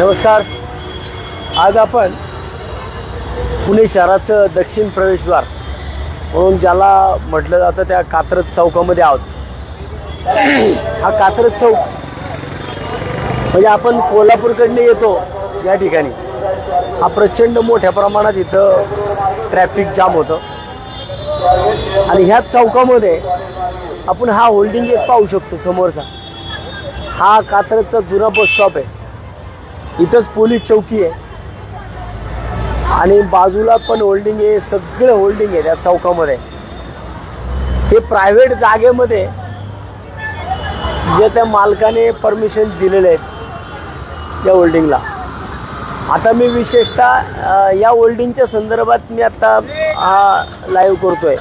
नमस्कार. आज आपण पुणे शहराचं दक्षिण प्रवेशद्वार म्हणून ज्याला म्हटलं जातं त्या कात्रज चौकामध्ये आहोत. हा कात्रज चौक म्हणजे आपण कोल्हापूरकडनं येतो या ठिकाणी. हा प्रचंड मोठ्या प्रमाणात इथं ट्रॅफिक जाम होतं. आणि ह्या चौकामध्ये आपण हा होल्डिंग एक पाहू शकतो समोरचा. हा कात्रजचा जुना बस स्टॉप आहे. इथंच पोलीस चौकी आहे. आणि बाजूला पण होल्डिंग आहे सगळं होल्डिंग आहे त्या चौकामध्ये. हे प्रायव्हेट जागेमध्ये जे त्या मालकाने परमिशन दिलेले आहेत या होल्डिंगला आता मी विशेषतः या होल्डिंगच्या संदर्भात मी आता हा लाईव्ह करतोय.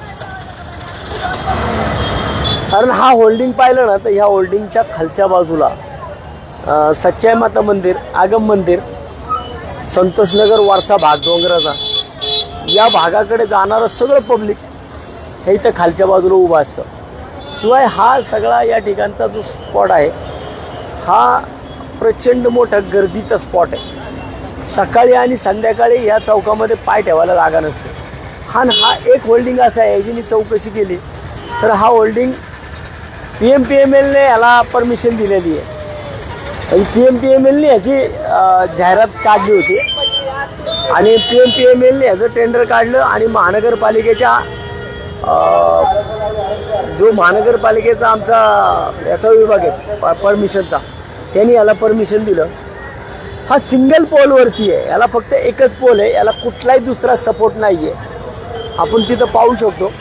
कारण हा होल्डिंग पाहिलं ना तर ह्या होल्डिंगच्या खालच्या बाजूला सच्चाई माता मंदिर आगम मंदिर संतोषनगर वारचा भाग डोंगराचा. या भागाकडे जाणारं सगळं पब्लिक हे इथं खालच्या बाजूला उभं असतं. शिवाय हा सगळा या ठिकाणचा जो स्पॉट आहे हा प्रचंड मोठा गर्दीचा स्पॉट आहे. सकाळी आणि संध्याकाळी या चौकामध्ये पाय ठेवायला जागा नसते. हा न हा एक होल्डिंग असा आहे याची मी चौकशी केली तर हा holding P M P M एलने याला परमिशन दिलेली आहे. आणि पी एम पी एम एलने याची जाहिरात काढली होती. आणि पी एम पी एम एलने याचं टेंडर काढलं आणि महानगरपालिकेच्या जो महानगरपालिकेचा आमचा याचा विभाग आहे परमिशनचा त्यांनी याला परमिशन दिलं. हा सिंगल पोलवरती आहे. याला फक्त एकच पोल आहे. याला कुठलाही दुसरा सपोर्ट नाही आहे आपण तिथं पाहू शकतो.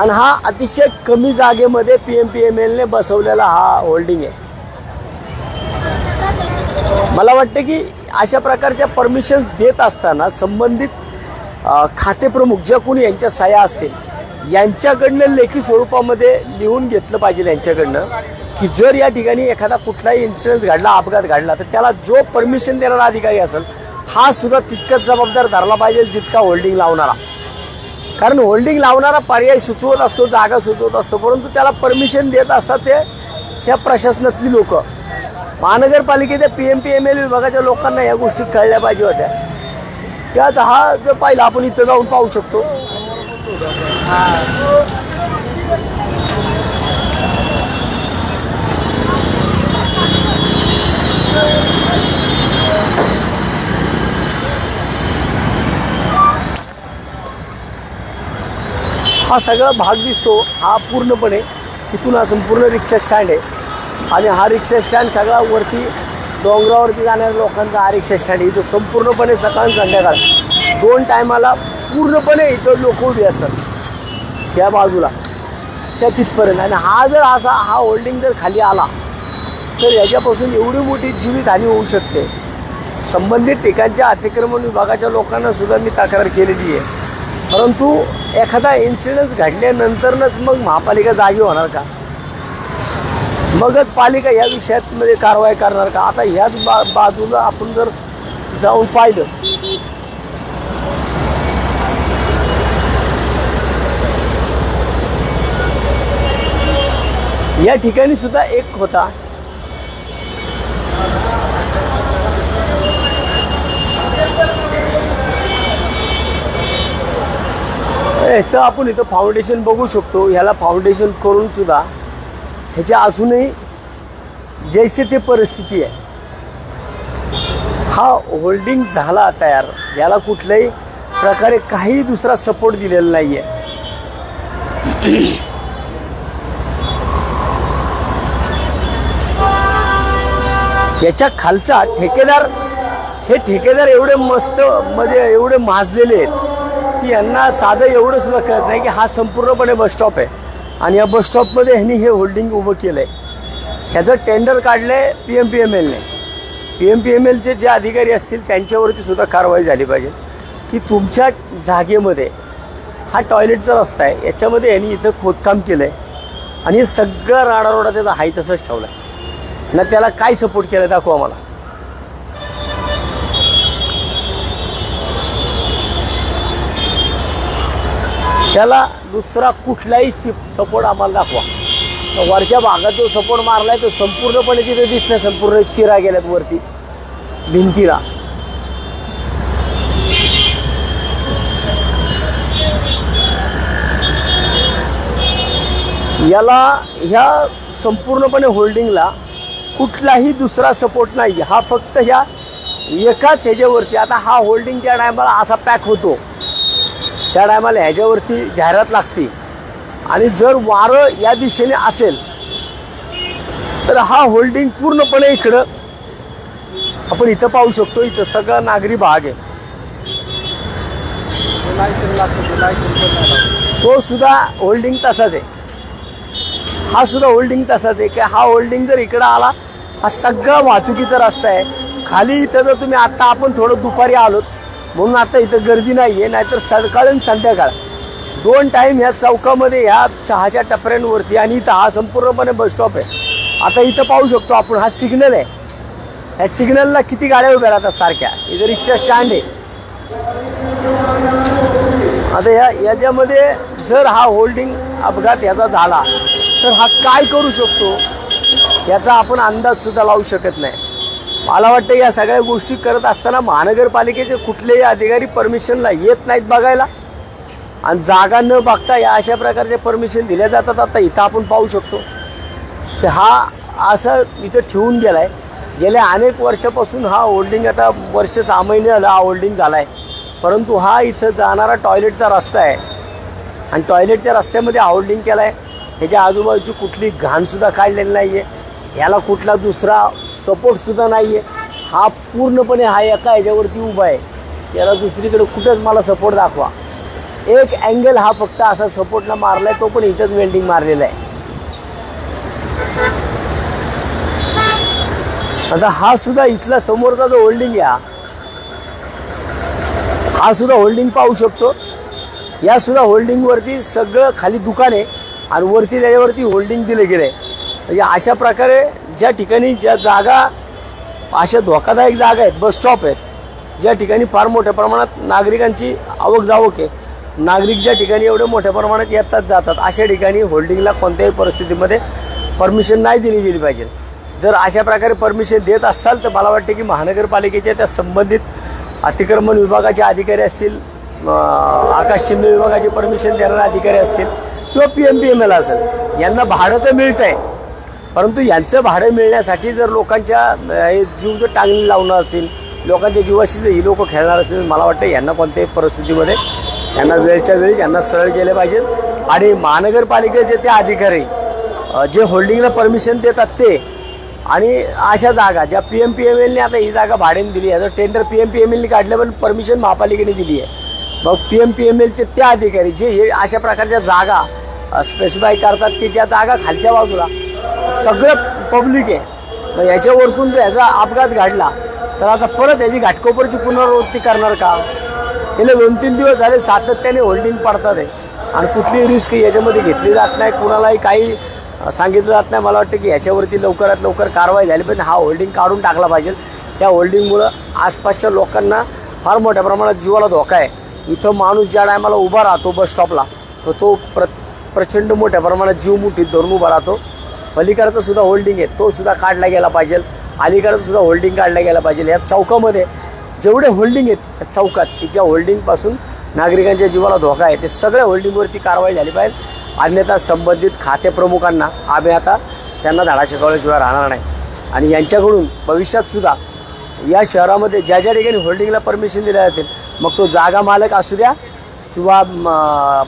आणि हा अतिशय कमी जागेमध्ये पी एम पी एम एलने बसवलेला हा होल्डिंग आहे. मला वाटतं की अशा प्रकारच्या परमिशन्स देत असताना संबंधित खातेप्रमुख ज्या कोणी यांच्या सह्या असतील यांच्याकडनं लेखी स्वरूपामध्ये लिहून घेतलं पाहिजे यांच्याकडनं की जर या ठिकाणी एखादा कुठलाही इन्शुरन्स घडला अपघात घडला तर त्याला जो परमिशन देणारा अधिकारी असेल हा सुद्धा तितकाच जबाबदार धरला पाहिजे जितका होल्डिंग लावणारा. कारण होल्डिंग लावणारा पर्याय सुचवत असतो जागा सुचवत असतो परंतु त्याला परमिशन देत असतात ते ह्या प्रशासनातली लोक. महानगरपालिकेच्या P M P M L विभागाच्या लोकांना या गोष्टी कळल्या पाहिजे होत्या. त्याच हा जर पाहिला आपण इथं जाऊन पाहू शकतो. हा सगळा भाग दिसतो हा पूर्णपणे इथून हा संपूर्ण रिक्षा स्टँड आहे. आणि हा रिक्षा स्टँड सगळा वरती डोंगरावरती जाणाऱ्या लोकांचा हा रिक्षा स्टँड आहे. इथं संपूर्णपणे सकाळ संध्याकाळ. दोन टायमाला पूर्णपणे इथं लोक उभी असतात. त्या बाजूला. त्या तिथपर्यंत. आणि हा जर असा हा होल्डिंग जर खाली आला तर याच्यापासून एवढी मोठी जीवितहानी होऊ शकते. संबंधित ठिकाणच्या अतिक्रमण विभागाच्या लोकांना सुद्धा मी तक्रार केलेली आहे. परंतु एखादा इन्सिडन्स घडल्यानंतरच मग महापालिका जागी होणार का? मगच पालिका या विषयामध्ये कारवाई करणार का? आता ह्याच बा बाजूला आपण जर जाऊन पाहिलं. या ठिकाणी सुद्धा एक होता. ह्याचं आपण इथं फाउंडेशन बघू शकतो. ह्याला फाउंडेशन करून सुद्धा ह्याच्या अजूनही जैसे ते परिस्थिती आहे. हा होल्डिंग झाला तयार. याला कुठल्याही प्रकारे काही दुसरा सपोर्ट दिलेला नाही आहे याच्या खालचा ठेकेदार हे ठेकेदार एवढे मस्त मध्ये एवढे माजलेले आहेत. की यांना साधं एवढं सुद्धा कळत नाही की हा संपूर्णपणे बसस्टॉप आहे. आणि या बस स्टॉपमध्ये ह्यांनी हे होल्डिंग उभं केलं आहे ह्याचं टेंडर काढलं आहे पी एम पी एम एलने पी एम पी एम एलचे जे अधिकारी असतील त्यांच्यावरती सुद्धा कारवाई झाली पाहिजे. की तुमच्या जागेमध्ये हा टॉयलेटचा रस्ता आहे याच्यामध्ये यांनी इथं खोदकाम केलं आहे आणि हे सगळं राडारोडा त्याचा हाय तसंच ठेवला आहे ना त्याला काय सपोर्ट केलं दाखवा मला. त्याला दुसरा कुठलाही सपोर्ट आम्हाला दाखवा. वरच्या भागात जो सपोर्ट मारलाय तो संपूर्णपणे तिथे दिसणार संपूर्ण चिरा गेल्यात वरती. भिंतीला. याला ह्या संपूर्णपणे होल्डिंगला कुठलाही दुसरा सपोर्ट नाही हा फक्त ह्या एकाच ह्याच्यावरती. आता हा होल्डिंगच्या टायमाला असा पॅक होतो त्या टायमाला ह्याच्यावरती जाहिरात लागते. आणि जर वारं या दिशेने असेल तर हा होल्डिंग पूर्णपणे इकडं आपण इथं पाहू शकतो. इथं सगळा नागरी भाग आहे. तो सुद्धा होल्डिंग तसाच आहे. हा सुद्धा होल्डिंग तसाच आहे. की हा होल्डिंग जर इकडं आला हा सगळा वाहतुकीचा रस्ता आहे. खाली इथं जर तुम्ही आता आपण थोडं दुपारी आलोत म्हणून आता इथं गर्दी नाही आहे नाहीतर सकाळ आणि संध्याकाळ. दोन टाईम ह्या चौकामध्ये ह्या चहाच्या टपऱ्यांवरती आणि इथं हा संपूर्णपणे बस स्टॉप आहे. आता इथं पाहू शकतो आपण हा सिग्नल आहे. ह्या सिग्नलला किती गाड्या उभ्या राहतात सारख्या? इथं रिक्षा स्टँड आहे. आता या याच्यामध्ये जर हा होल्डिंग अपघात याचा झाला तर हा काय करू शकतो? याचा आपण अंदाजसुद्धा लावू शकत नाही. मला वाटतं या सगळ्या गोष्टी करत असताना महानगरपालिकेचे कुठलेही अधिकारी परमिशनला येत नाहीत बघायला. आणि जागा न बघता या अशा प्रकारचे परमिशन दिल्या जातात. आता इथं आपण पाहू शकतो. तर हा असं इथं ठेवून आहे गेल्या अनेक वर्षापासून हा होल्डिंग आता वर्ष सहा महिने झालं हा होल्डिंग झाला आहे परंतु हा इथं जाणारा टॉयलेटचा रस्ता आहे. आणि टॉयलेटच्या रस्त्यामध्ये होल्डिंग केला आहे ह्याच्या आजूबाजूची कुठली घाणसुद्धा काढलेली नाही आहे ह्याला कुठला दुसरा सपोर्टसुद्धा नाही आहे हा पूर्णपणे हा एका ह्याच्यावरती उभा आहे. याला दुसरीकडे कुठंच मला सपोर्ट दाखवा. एक अँगल हा फक्त असा सपोर्टला मारला आहे तो पण इथंच वेल्डिंग मारलेला आहे. आता हा सुद्धा इथला समोरचा जो होल्डिंग आहे हा सुद्धा होल्डिंग पाहू शकतो. या सुद्धा होल्डिंगवरती सगळं खाली दुकान आहे आणि वरती त्याच्यावरती होल्डिंग दिलं गेलं आहे म्हणजे अशा प्रकारे ज्या ठिकाणी ज्या जागा अशा धोकादायक जागा आहेत बस स्टॉप आहेत ज्या ठिकाणी फार मोठ्या प्रमाणात नागरिकांची आवक जावक आहे. नागरिक ज्या ठिकाणी एवढे मोठ्या प्रमाणात येतात जातात अशा ठिकाणी होल्डिंगला कोणत्याही परिस्थितीमध्ये परमिशन नाही दिली गेली पाहिजे. जर अशा प्रकारे परमिशन देत असाल तर मला वाटते की महानगरपालिकेच्या त्या संबंधित अतिक्रमण विभागाचे अधिकारी असतील आकाश शिंदे विभागाचे परमिशन देणारे अधिकारी असतील किंवा P M P M L असेल यांना भाडं तर मिळत आहे परंतु यांचं भाडं मिळण्यासाठी जर लोकांच्या जीव जर टांगणी लावणं असतील लोकांच्या जीवाशी जर ही लोक खेळणार असतील मला वाटतं यांना कोणत्याही परिस्थितीमध्ये यांना वेळच्या वेळी यांना सरळ केले पाहिजेत आणि महानगरपालिकेचे ते अधिकारी जे होल्डिंगला परमिशन देतात ते आणि अशा जागा ज्या पी एम पी एम एलने आता ही जागा भाड्याने दिली याचं tender P M P M एलने काढलं पण परमिशन महापालिकेने दिली आहे. मग पी एम पी एम एलचे त्या अधिकारी जे हे अशा प्रकारच्या जागा स्पेसिफाय करतात की ज्या जागा खालच्या बाजूला सगळं पब्लिक आहे. मग याच्यावरतून जर ह्याचा अपघात घडला तर आता परत याची घाटकोपरची पुनरावृत्ती करणार का? गेले दोन तीन दिवस झाले सातत्याने होल्डिंग पडतात आहे आणि कुठलीही रिस्क याच्यामध्ये घेतली जात नाही. कुणालाही काही सांगितलं जात नाही. मला वाटतं की ह्याच्यावरती लवकरात लवकर कारवाई झाली पण हा होल्डिंग काढून टाकला पाहिजे. त्या होल्डिंगमुळं आसपासच्या लोकांना फार मोठ्या प्रमाणात जीवाला धोका आहे. इथं माणूस ज्या टायमाला उभा राहतो बस स्टॉपला तर तो प्र प्रचंड मोठ्या प्रमाणात जीव मुठीत धरून उभा राहतो. पलीकडचा सुद्धा होल्डिंग आहे तो सुद्धा काढला गेला पाहिजे. अलीकडचं सुद्धा होल्डिंग काढला गेला पाहिजे. या चौकामध्ये जेवढे होल्डिंग आहेत चौकात की ज्या होल्डिंगपासून नागरिकांच्या जीवाला धोका आहे ते सगळ्या होल्डिंगवरती कारवाई झाली पाहिजे. अन्यथा संबंधित खातेप्रमुखांना आम्ही आता त्यांना धडा शिकवल्याशिवाय राहणार नाही. आणि यांच्याकडून भविष्यातसुद्धा या शहरामध्ये ज्या ज्या ठिकाणी होल्डिंगला परमिशन दिल्या जातील मग तो जागा मालक असू द्या किंवा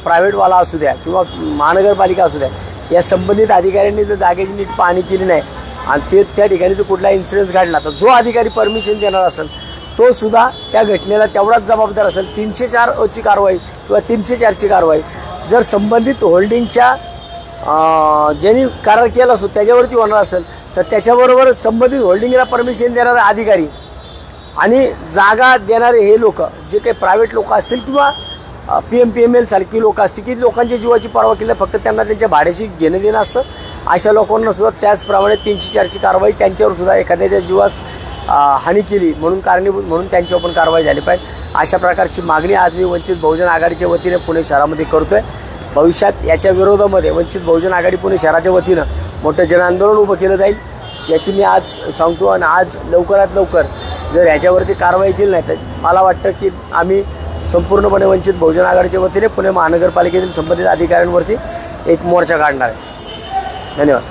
प्रायव्हेटवाला असू द्या किंवा महानगरपालिका असू द्या या संबंधित अधिकाऱ्यांनी जर जागेची नीट पाहणी केली नाही आणि ते त्या ठिकाणी जर कुठला इन्शुरन्स घडला तर जो अधिकारी परमिशन देणार असेल तो सुद्धा त्या घटनेला तेवढाच जबाबदार असेल. तीनशे चार ची कारवाई किंवा तीनशे चारची कारवाई जर संबंधित होल्डिंगच्या ज्यांनी करार केला असतो त्याच्यावरती होणार असेल तर त्याच्याबरोबर संबंधित होल्डिंगला परमिशन देणारे अधिकारी आणि जागा देणारे हे लोक जे काही प्रायव्हेट लोक असतील किंवा P M P M L सारखी लोक असते की लोकांच्या जीवाची पर्वा केली फक्त त्यांना त्यांच्या भाड्याशी घेणं देणं असतं. अशा लोकांना सुद्धा त्याचप्रमाणे तीनशे चारची कारवाई त्यांच्यावर सुद्धा एखाद्याच्या जीवास हानी केली म्हणून कारणीभूत म्हणून त्यांच्यावर पण कारवाई झाली पाहिजे. अशा प्रकारची मागणी आज मी वंचित बहुजन आघाडीच्या वतीने पुणे शहरामध्ये करतोय. भविष्यात याच्या विरोधामध्ये वंचित बहुजन आघाडी पुणे शहराच्या वतीनं मोठं जनआंदोलन उभं केलं जाईल. याची मी आज सांगतो आणि आज लवकरात लवकर जर ह्याच्यावरती कारवाई केली नाही तर मला वाटतं की आम्ही संपूर्णपणे वंचित बहुजन आघाडीच्या वतीने पुणे महानगरपालिकेतील संबंधित अधिकाऱ्यांवरती एक मोर्चा काढणार आहे. धन्यवाद.